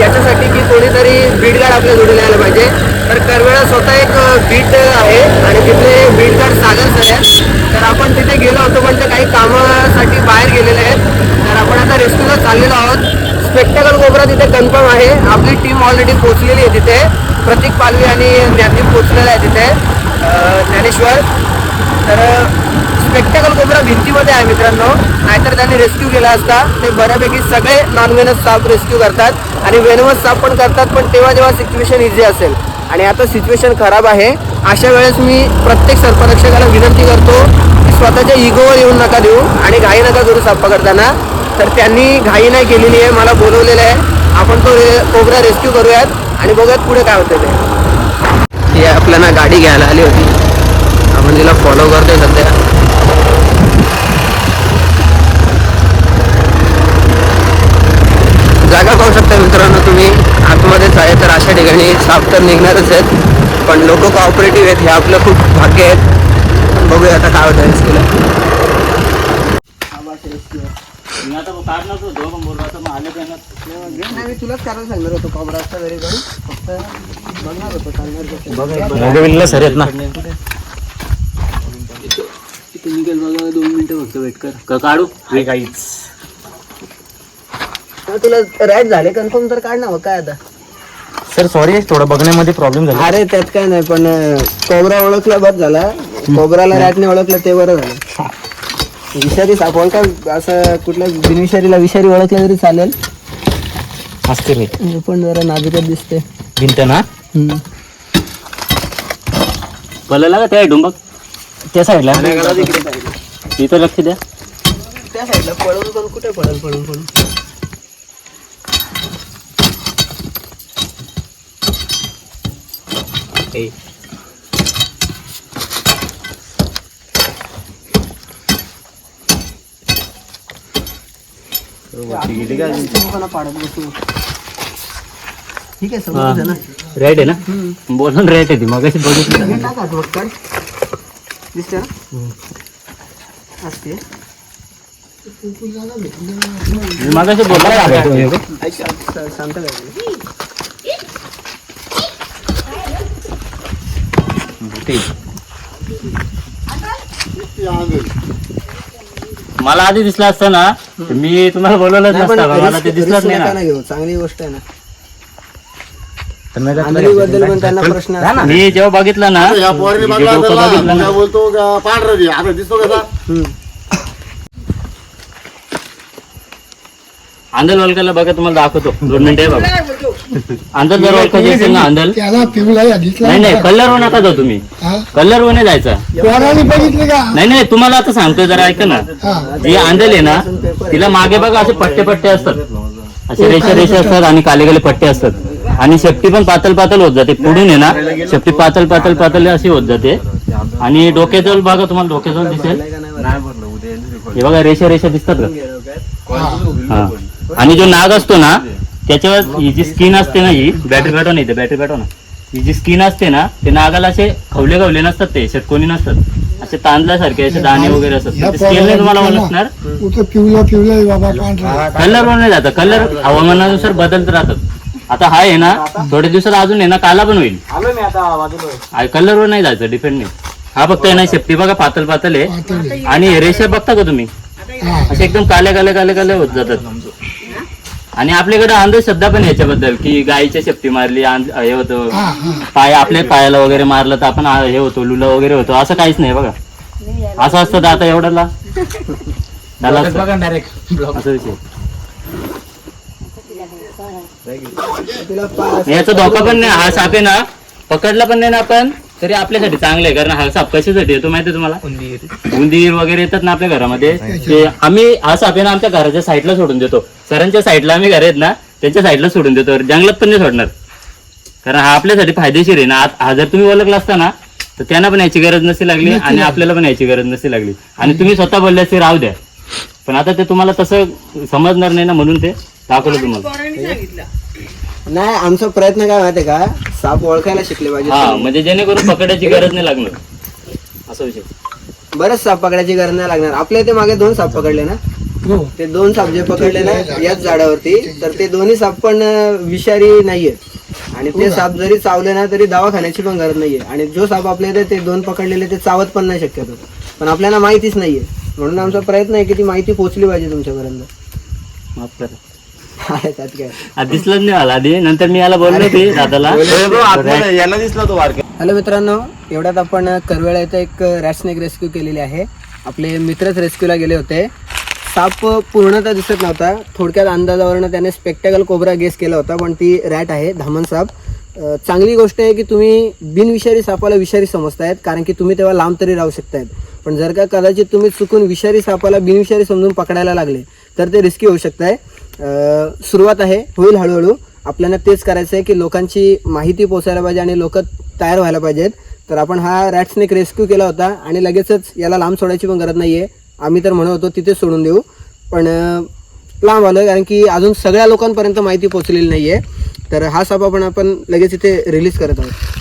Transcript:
याच्यासाठी की bit guard आपल्या जोडीला यायला पाहिजे. तर करवेळा स्वतः एक बीट आहे आणि तिथे बीट गार्ड सागर सर तर आपण तिथे गेलो होतो पण ते काही कामासाठी बाहेर गेलेले आहेत. तर आपण आता रेस्क्यूला चाललेलो आहोत. स्पेक्टेकल कोबरा तिथे कन्फर्म आहे. आपली टीम ऑलरेडी पोचलेली आहे तिथे. प्रतीक पालवी आणि ज्ञानदीप पोचलेला आहे तिथे. ज्ञानेश्वर. तर स्पेक्टेकल कोबरा भिंतीमध्ये आहे मित्रांनो. नाहीतर त्यांनी रेस्क्यू केला असता. ते बऱ्यापैकी सगळे नॉन वेनस साप रेस्क्यू करतात आणि वेनवस साप पण करतात पण तेव्हा जेव्हा सिच्युएशन इझी असेल. आणि आता सिच्युएशन खराब आहे. अशा वेळेस मी प्रत्येक सर्परक्षकाला विनंती करतो की स्वतःच्या इगोवर येऊन नका देऊ आणि घाई नका करू साप करताना तर त्यांनी घाई नाही केलेली आहे मला बोलवलेलं आहे. आपण तो रे कोबरा रेस्क्यू करूयात आणि बघूयात पुढे काय होतं ते. आपल्याला गाडी घ्यायला आली होती. आपण तिला फॉलो करतोय सध्या. जागा पाहू शकता मित्रांनो तुम्ही. आतमध्येच आहे तर अशा ठिकाणी साप तर निघणारच आहेत. पण लोक कॉपरेटिव्ह आहेत हे आपलं खूप भाग्य आहेत. बघूया आता काय होतं रेस्क्यूला मी तुलाच करायला सांगणार होतो कॉबरा असता घरी जाऊन फक्त बघणार होतो मोगविलला सर आहेत ना. बघा दोन मिनिटं फक्त वेट कर. का काढू काहीच तुला रॅट झाले कन्फर्म तर काढ ना मग काय आता? सर सॉरी थोडं बघण्यामध्ये प्रॉब्लेम झाला. अरे त्यात काय नाही पण कोबरा ओळखला बस झाला. कोबराला रॅटने ओळखलं ते बरं झालं. विषारी साप ओळखा असं कुठल्या बिनविषारीला विषारी ओळखलं तरी चालेल. असते हे पण जरा नाजूकच दिसते भिंत ना. पळला का त्या डुंबक त्या साईडला तिथं लक्ष द्या. त्या साईडला पळून पण कुठे पळेल पळून पळून? ए. लोकांना पाडत बसू ठीक आहे हा. समजलं ना? राईट आहे ना? बोलून राईट आहे ती मग अशी बघितली हे टाका मग काढ दिसते ना? असते मग अशी बोलला तुम्ही ऐक, शांत शांत राहा. मला आधी दिसला असतं ना मी तुम्हाला बोलवलंच नाही, पण नसतं बा. मला ते दिसलंच नाही नका ना ना घेऊ चांगली गोष्ट आहे ना. तर मी काय आंधळी बद्दल पण त्यांना प्रश्न असतात. मी जेव्हा बघितलं ना या पोरीने बघला डोकं बघितलं ना. बोलतो का पांढरा दे आता दिसतो कसा हम्म. आंधल वलकाला बघा तुम्हाला दाखवतो. दोन मिनिटं बघा. आंधल जर ओळखायची असेल ना आंधल त्याला पिवला या दिसला नाही नाही कलर नका जाऊ तुम्ही. हा? कलर वर नाही जायचा. पोराने बघितले का? नाही नाही तुम्हाला आता सांगतोय जरा ऐका ना. हा. जी आंधल आहे ना तिला मागे बघा असे पट्टे पट्टे असतात. असे रेषा रेषा असतात आणि काले काले पट्टे असतात. आणि शेपटी पण पातळ पातळ होत जाते. पुढून आहे ना शेपटी पातळ पातळ पातळ अशी होत जाते. आणि डोक्याजवळ बघा तुम्हाला डोक्याजवळ दिसेल. हे बघा रेषा रेषा दिसतात का? हा. आणि जो नाग असतो ना त्याच्यावर ही जी स्किन असते ना ही? बॅटरी बॅटो नाही बॅटरी बॅटो ना. ही जी स्किन असते ना ते नागाला असे खवले खवले नसतात ते षटकोनी नसतात. असे तांदल्यासारखे असे दाणे वगैरे असतात. स्किन तुम्हाला ओळखणार पिवला पिवला आहे बाबा पांढरा कलर वर नाही जात कलर हवामानानुसार बदलत राहतात. आता हा आहे ना थोड्या दिवसात अजून आहे ना काला पण होईल. कलर वर नाही जायचं डिपेंड नाही. हा फक्त आहे ना शेपटी बघा पातळ पातळ आहे. आणि रेषा बघता का तुम्ही? असे एकदम काले काले काले काले होत जातात. आणि आपल्याकडे अंधश्रद्धा पण याच्याबद्दल की गायीच्या शेपटी मारली आंध- हे होतं. हा हा. पाय आपल्या पायाला वगैरे मारलं तर आपण आ- हे होतो लुला वगैरे होतो. असं काहीच नाही बघा. असं असतं तर आता एवढ्याला? त्याला असतं. असं विषय. तिला पा- याचा धोका पण नाही. हा साप आहे ना पकडला पण नाही ना आपण. तरी आपल्यासाठी चांगलं आहे कारण हा साप कशासाठी येतो माहिती आहे तुम्हाला? उंदीर. वगैरे येतात ना आपल्या घरामध्ये. ते आम्ही हा साप आहे ना आमच्या घराच्या साईडला सोडून देतो. सरांच्या साईडला आम्ही घर आहेत ना त्यांच्या साईडला सोडून देतो. जंगलात पण नाही सोडणार. कारण हा आपल्यासाठी फायदेशीर आहे ना. हा जर तुम्ही ओळखला असता ना तर त्यांना पण याची गरज नसती लागली आणि आपल्याला पण याची गरज नसती लागली. आणि तुम्ही स्वतः बोलले असते राहू द्या. पण आता ते तुम्हाला तसं समजणार नाही ना म्हणून ते दाखवलं तुम्हाला. नाही आमचा प्रयत्न काय माहितीये का? साप ओळखायला शिकले हा पाहिजे म्हणजे जेणेकरून पकडायची गरज नाही लागणार. असा विषय. बरेच साप पकडायची गरज नाही लागणार. आपल्या इथे मागे दोन साप पकडले ना? हो. ते दोन साप जे पकडले ना याच झाडावरती तर ते दोन्ही साप पण अं, विषारी नाहीये. आणि ते साप जरी चावले ना तरी दवाखान्याची पण गरज नाहीये. आणि जो साप आपल्या इथे ते दोन पकडलेले ते चावत पण नाही शक्यतो. पण आपल्याला माहितीच नाहीये. म्हणून आमचा प्रयत्न आहे की ती माहिती पोहोचली पाहिजे तुमच्यापर्यंत. माफ करा. दिसलंच नाही मला आधी. नंतर मी याला बोललो की दादाला. यांना दिसला तो वारके हॅलो मित्रांनो एवढ्यात आपण करवेळा इथं एक रॅट स्नेक रेस्क्यू केलेली आहे. आपले मित्रच रेस्क्यूला गेले होते. साप पूर्णतः दिसत नव्हता. थोडक्यात अंदाजावरनं त्याने स्पेक्टॅकल कोबरा गेस केला होता पण ती रॅट आहे धामण साप. चांगली गोष्ट आहे की तुम्ही बिनविषारी सापाला विषारी समजतायत कारण की तुम्ही तेव्हा लांब तरी राहू शकतायत. पण जर का कदाचित तुम्ही चुकून विषारी सापाला बिनविषारी समजून पकडायला लागले तर ते रिस्की होऊ शकत आहे सुरुवात आहे. होईल हळूहळू. आपल्याला तेच करायचं आहे की लोकांची माहिती पोचायला पाहिजे आणि लोक तयार व्हायला पाहिजेत. तर आपण हा रॅट स्नेक रेस्क्यू केला होता आणि लगेचच याला लांब सोडायची पण गरज नाही आहे आम्ही तर म्हणत होतो तिथे सोडून देऊ. पण लांब आलं कारण की अजून सगळ्या लोकांपर्यंत माहिती पोचलेली नाही आहे तर हा साप आपण आपण लगेच इथे रिलीज करत आहोत.